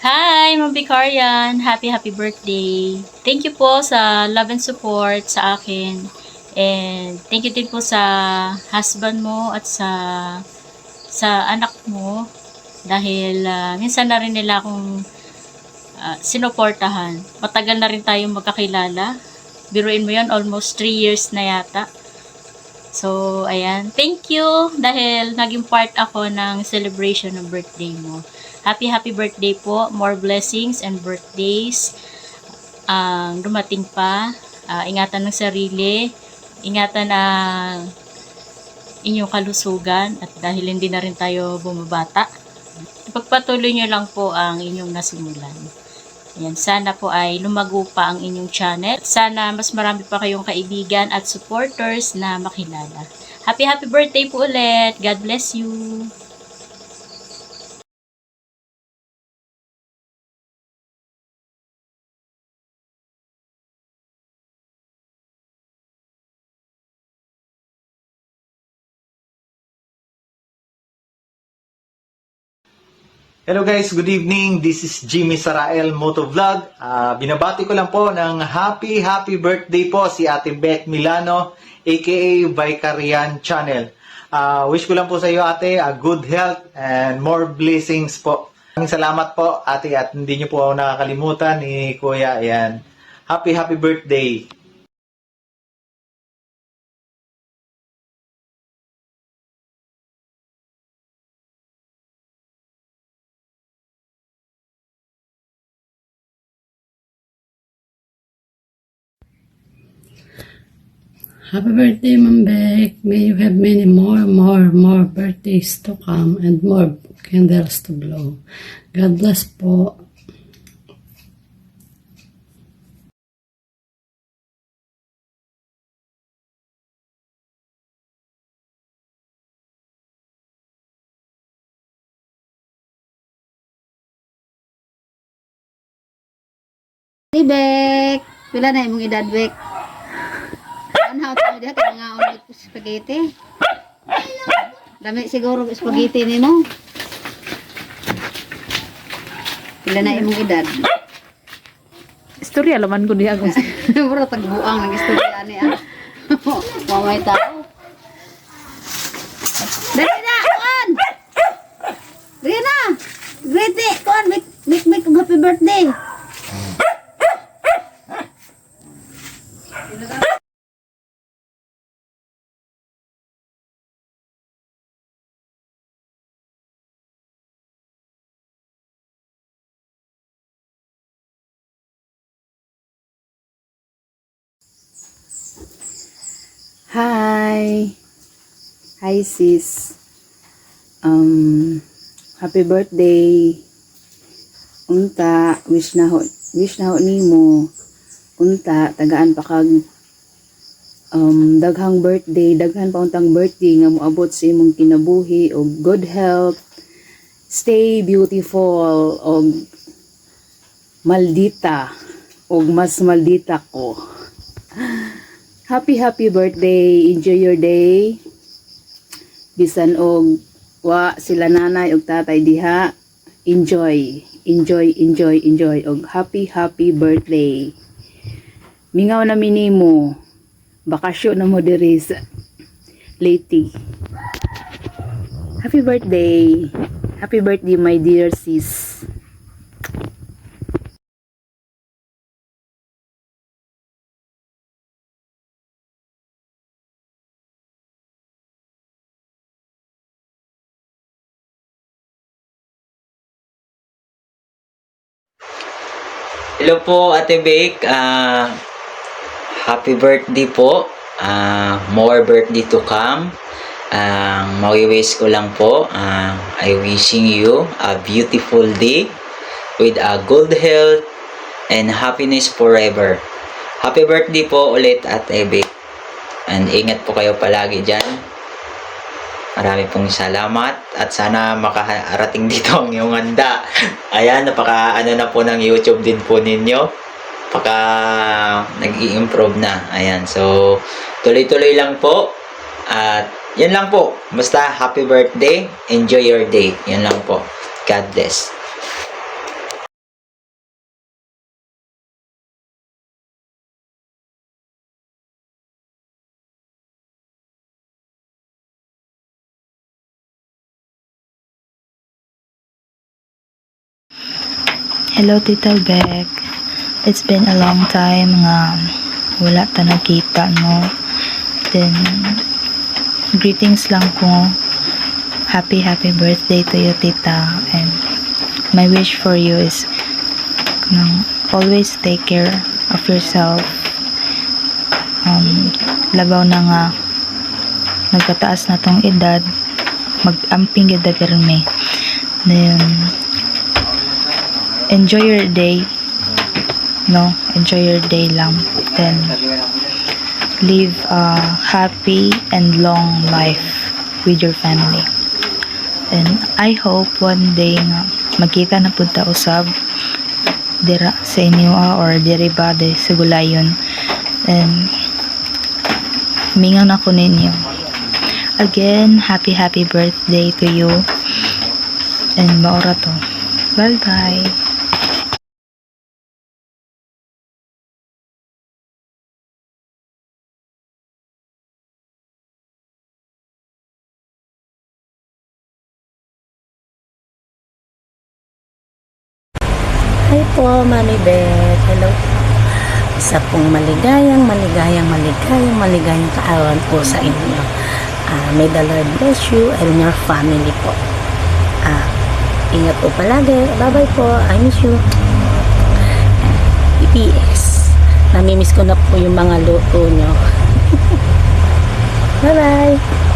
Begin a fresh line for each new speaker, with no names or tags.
Hi, Ma'am Vicarian. Happy, happy birthday. Thank you po sa love and support sa akin. And thank you din po sa husband mo at sa sa anak mo dahil ah, minsan na rin nila akong ah, sinuportahan. Matagal na rin tayong magkakilala. Biruin mo yon almost 3 years na yata. So, ayan. Thank you dahil naging part ako ng celebration ng birthday mo. Happy, happy birthday po. More blessings and birthdays ang dumating pa. Ah, ingatan ng sarili. Ingatan ang inyong kalusugan at dahil hindi na rin tayo bumabata. Ipagpatuloy nyo lang po ang inyong nasimulan. Ayan, sana po ay lumago pa ang inyong channel. Sana mas marami pa kayong kaibigan at supporters na makilala. Happy, happy birthday po ulit. God bless you.
Hello guys, good evening. This is Jimmy Sarael Motovlog. Ah, binabati ko lang po ng happy happy birthday po si Ate Beth Milano aka Vicarian Channel. Ah, wish ko lang po sa iyo ate a good health and more blessings po. Maraming salamat po ate at hindi niyo po ako nakakalimutan ni Kuya. Ayan. Happy happy birthday.
Happy birthday, Ma'am Beck. May you have many more, more, more birthdays to come and more candles to blow. God bless po.
Hey. Pila na imong edad, Bek? Anhaw tayo diha kay nga ulit spaghetti. Dami siguro spaghetti nimo. Pila na imong edad?
Istorya laman ko diha kung
Puro tagbuang ng istorya ni ah. Mamay tao. Dali na, kuan! Dali na! Great kuan, make, make, make happy birthday!
Hi. Hi sis. Um happy birthday. Unta wish na ho wish na ho nimo. Unta tagaan pa kag um daghang birthday, daghan pa untang birthday nga moabot sa imong kinabuhi og good health. Stay beautiful og maldita og mas maldita ko. Happy happy birthday. Enjoy your day. Bisan og wa sila nanay og tatay diha. Enjoy. Enjoy, enjoy, enjoy og happy happy birthday. Mingaw na minimo. Bakasyon na mo diri sa Leyte. Happy birthday. Happy birthday my dear sis.
Hello po, Ate Bake. Ah, happy birthday po. Ah, more birthday to come. Ang mawi-wish ko lang po, ah, I wishing you a beautiful day with a good health and happiness forever. Happy birthday po ulit, Ate Bake. And ingat po kayo palagi dyan. Marami pong salamat at sana makarating dito ang iyong handa. Ayan, napaka ano na po ng YouTube din po ninyo. Paka nag-i-improve na. Ayan, so tuloy-tuloy lang po. At yan lang po. Basta happy birthday. Enjoy your day. Yan lang po. God bless.
Hello, Tita Beck. It's been a long time nga wala ta nakita, no? Then, greetings lang ko. Happy, happy birthday to you, Tita. And my wish for you is nang always take care of yourself. Um, labaw na nga nagkataas na tong edad mag-amping gid pirmi. Then, enjoy your day. No, enjoy your day lang. Then, live a happy and long life with your family. And I hope one day nga magkita na punta usab dira sa inyo ah, or diri ba de sa gulayon. And mingaw na ko ninyo. Again, happy happy birthday to you. And maura to. Bye-bye.
Hi po, Mami Beth. Hello po. Isa pong maligayang, maligayang, maligayang, maligayang kaarawan po sa inyo. Ah, may the Lord bless you and your family po. Ah, ingat po palagi. Bye-bye po. I miss you. PS. Namimiss ko na po yung mga luto nyo. Bye-bye.